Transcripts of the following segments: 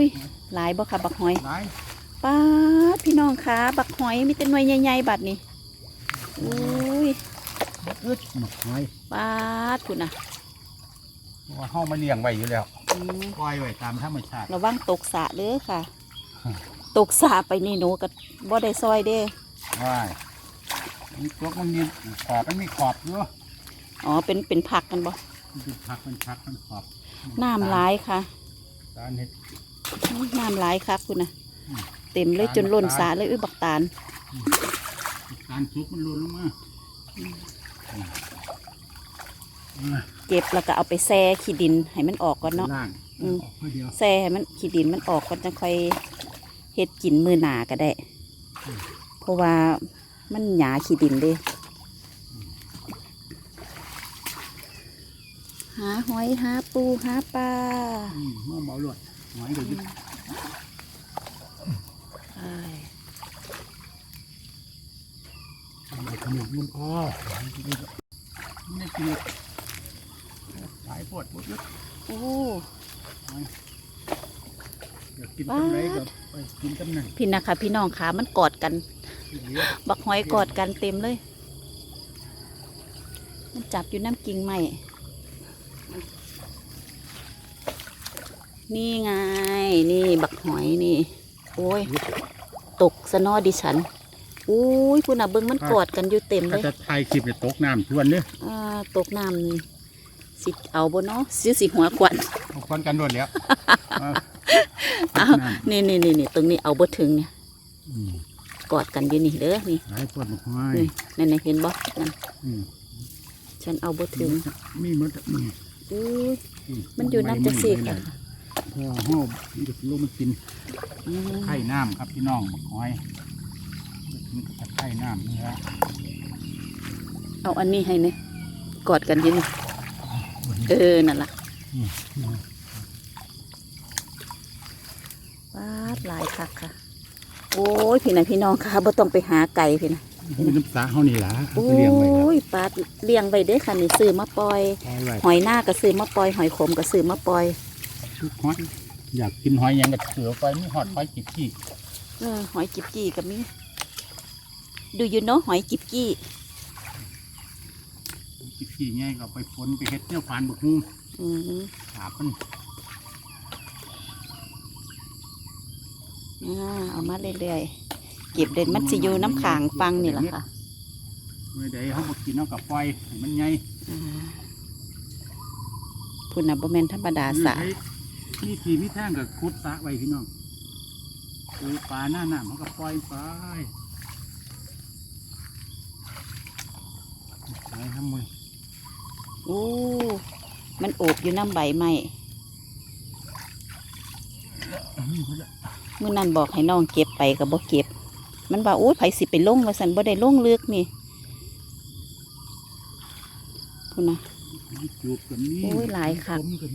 อุ้ยหลายบ่ค่ะบักหอยหลายป้าดพี่น้องคะบักหอยมีแต่หน่วยใหญ่ๆบัดนี้อุ้ยบักอึดหมกหอยป้าดคุณน่ะเพราะว่าเฮามาเลี้ยงไว้อยู่แล้วอืมปล่อยไว้ตามธรรมชาติระวังตกสระเด้อค่ะ ตกสระไปนี่หนูก็บ่ได้ซอยเด้ว่ายนี่ตัวมันมีขอบมันมีขอบอยู่อ๋อเป็นเป็นผักกันบ่มันเป็นพักมันพักมันขอบน้ำหลายค่ะตาลเห็ด น้ำหลายครับคุณน่ะอืมเต็มเลยจนล้นสระเลยอุ้ยบักตาลตาลสุกมันหล่นลงมาอืมเก็บแล้วก็เอาไปแช่ขี้ดินให้มันออกก่อนเนาะล่างอืมออกเพื่อเดียวแช่ให้มันขี้ดินมันออกก่อนจะค่อยเฮ็ดกินมือหนาก็ได้ เพราะว่ามันหยาขี้ดินเด้หาหอยหาปูหาปลาอืมเมื่อเบาหลด หอยเดี๋ยวยึดใช่ไอ้ขนมมันพอมันกินเลยมันไม่กินเลยหลายปวดปวดยึดโอ้อยากกินตำไรก็ไปกินตำนั่นพี่นะคะพี่น้องขามันกอดกันที่เหลือบักหอยกอดกันเต็มเลย มันจับอยู่น้ำกิ่งไม้ นี่ไง นี่บักหอยนี่ โอ้ย ตกสนอดิฉันอุ้ยคุณอะเบิ้งมันกอดกันอยู่เต็มเลถ้ายจะถ่ายคลิปเนี่ยตกน้ำทวนเด้ออ่าตกน้ำนี่สิเอาบนเนาะสิสิหัวควันเอาควันกันรวดแล้วเอาเอาน้นี่นี่นี่นี่ตรงนี้เอาบ่ถึงเนี่ยำอืมกอดกันอยู่นี่เด้อนี่หลายปวดหมกห้อยนี่นั่นน่ะเห็นบ่นั่นอืมฉันเอาบ่ถึงมีหมดอืมอุ้ย มันอยู่น้ำจะสีค่ะ พอห้องมันจะลงมากินอืมไข่น้ำครับพี่น้องหมกห้อยมันจะไข่น้ำนี่ฮะเอาอันนี้ให้เนี่ยกอดกันอยินเออนั่นล่ะอืมวาดหลายคักค่ะ โอ้ยพี่นะพี่น้องค่ะบ่ต้องไปหาไก่พี่นะมีน้ำตาเขานี่ล่ะเอาโอ้ไปเลี้ยงไว้ครับยปลาเลี้ยงไว้เด้อค่ะนี่ซื้อมาปล่อยปล่อยไว้หอยหน้าก็ซื้อมาปล่อย หอยขมก็ซื้อมาปล่อย ทุกหอยอยากกินหอยหยังกับเสือไปไม่หอดหอยจิบขี้เออหอยจิบกี้ก็มีดูอยู่เนาะหอยจิบกี้จิบขี้ไงก็ไปฝนไปเฮ็ดเนี่ยผ่านบุกฮูอืมถาบมันอ่าเอามาเรื่อยๆเก็บเด่นมันสิอยู่น้ำขางฟังนี่แหละค่ะเมื่อใดเขาบอกกินเอากับปล่อยให้มันไงอ่าพุ่นน่ะบ่แม่นธรรมดาสะ นี่ทีมีแท่งกับคุดสระไว้พี่น้องคือปลาหน้าหนามเขาก็ปล่อยไปไปทำมือโอ้ มันโอบอยู่น้ำใบไม้อื้อหือมื่อนั้นบอกให้น้องเก็บไปก็บ่เก็บ มันว่าโอ้ยไผสิไปลงว่าสันบ่ได้ลงเลือกนี่พุ่นนะมีจูบกับนี่โอ้ยหลายคัก ผมกับ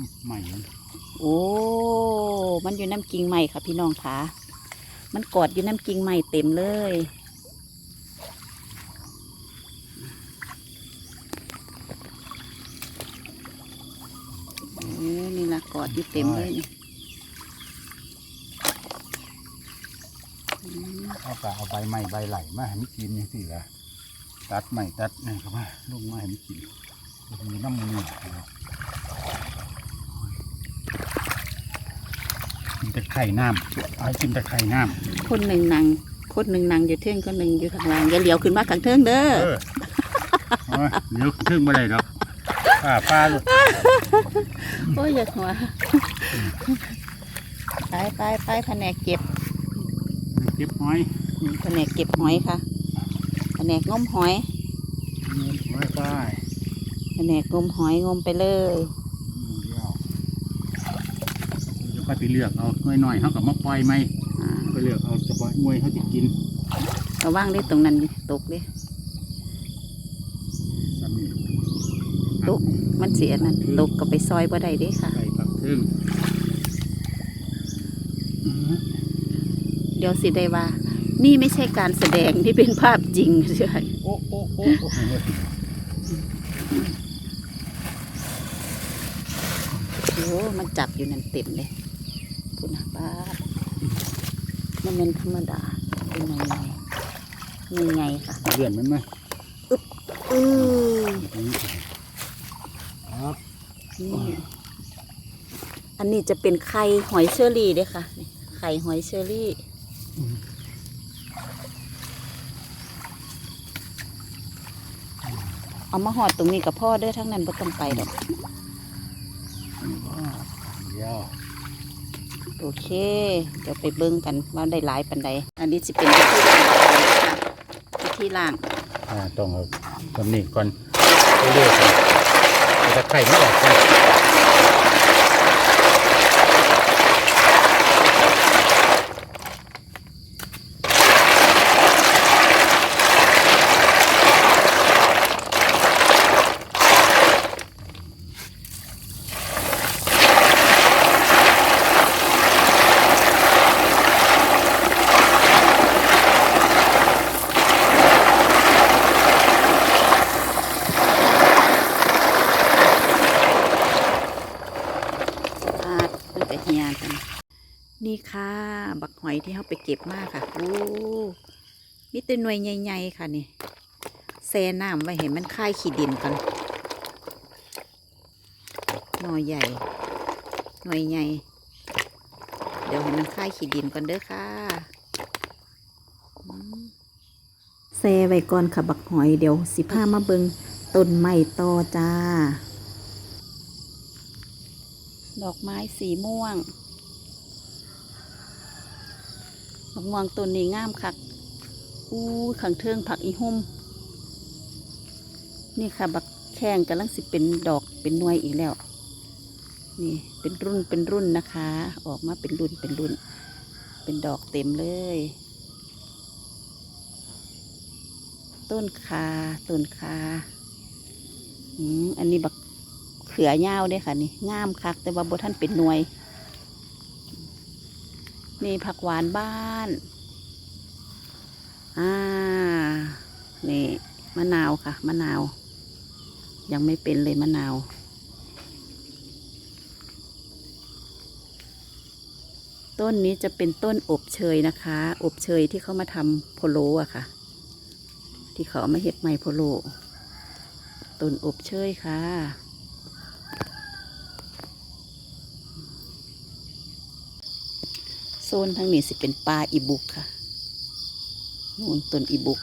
นี่อืมน้ำใหม่โอ้ มันอยู่น้ำกิ่งไม้ค่ะพี่น้องคะมันกอดอยู่น้ำกิ่งไม้เต็มเลยเออนี่ละกอดอยู่เต็มเลยนี่อืมเอากะเอาใบใหม่ใบไหลมาให้มันกินนี่สิละตัดใหม่ตัดนี่เข้ามาลงมาให้มันกินมีน้ำมันนี่กินแต่ไข่น้ำเอาให้กินแต่ไข่น้ำคนหนึ่งนางคนหนึ่งนางอยู่เทิงคนหนึ่งอยู่ข้างล่างอย่าเหลียวขึ้นมาข้างเทิงเด้อเออเอาไว้เดี๋ยวขึ้นมาได้ดอกป้าป้าลูกโอ้ยอยากหัวไปไปไปแผนกเก็บเก็บหอยอืมแผนกเก็บหอยค่ะแผนกงมหอยเงินหอยป้ายแผนกงมหอยงมไปเลย อืมเดี๋ยว เดี๋ยวก็ไปเลือกเอาหน่อยๆเขากับมาปล่อยไหมอ่าไปเลือกเอาเฉพาะมวยเขาจะกินระว่างได้ตรงนั้นดิตกดิซ้ำนี่ตกมันเสียนั่นตกก็ไปซอยบ่ได้เด้ค่ะไก่ปักทึ่งเดี๋ยวสิได้ว่า นี่ไม่ใช่การแสดงที่เป็นภาพจริงใช่โอ้โอ้โอ้โอ้มันจับอยู่นั่นเต็มเลย พูดนะป้าดมันเป็นธรรมดาเป็นไงไงยังไงค่ะเลื่อนมันไหมอือครับนี่อันนี้จะเป็นไข่หอยเชอรี่เด้อค่ะนี่ไข่หอยเชอรี่เอามาหอดตรงนี้กับพ่อเด้อทั้งนั้นบ่ต้องไปดอกเดี๋ยว โอเค เดี๋ยวไปเบิ้งกันว่าได้หลายปันใดอันนี้จะเป็นวิธีล่างค่ะวิธีล่างอ่าต้องเอาตำหนิก่อนเรื่อยๆจะไข่ไม่ออกก่อน อาดมันจะเฮียกัน นี่ค่ะ บักหอยที่เขาไปเก็บมากค่ะโอ้มีแต่หน่วยใหญ่ๆค่ะนี่แซ่น้ำไว้เห็นมันคายขี้ดินกันหน่อยใหญ่ หน่วยใหญ่ เดี๋ยวให้มันคายขี้ดินก่อนเด้อค่ะอืมแซ่ไว้ก่อนค่ะบักหอยเดี๋ยวสิพามาเบิงต้นไม้ต่อจ้า ดอกไม้สีม่วง ดอกม่วงต้นนี้งามคักอู้ขังเทิงผักอีหุ่มนี่ค่ะบักแข้งกำลังสิเป็นดอกเป็นหน่วยอีกแล้ว นี่เป็นรุ่นเป็นรุ่นนะคะ ออกมาเป็นรุ่นเป็นรุ่น เป็นดอกเต็มเลย ต้นคาต้นคาอืมอันนี้บักเขือยาวเด้ค่ะนี่งามคักแต่ว่าบท่านเป็นหน่วย นี่ผักหวานบ้าน อ่า นี่มะนาวค่ะ มะนาว ยังไม่เป็นเลยมะนาว ต้นนี้จะเป็นต้นอบเชยนะคะ อบเชยที่เขามาทำโพโลอะค่ะ ที่เขามาเห็ดไม้โพโลต้นอบเชยค่ะ โซนทางนี้สิเป็นปลาอีบุกค่ะนู่นต้นอีบุก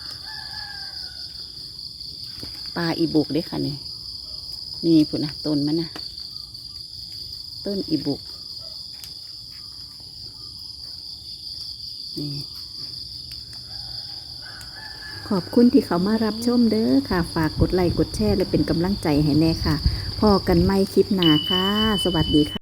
ปลาอีบุกเด้อค่ะนี่นี่พุ่นนะต้นมันนะต้นอีบุกนี่ขอบคุณที่เขามารับชมเด้อค่ะ ฝากกดไลค์กดแชร์และเป็นกำลังใจให้แน่ค่ะ พอกันไม่คลิปหนาค่ะ สวัสดีค่ะ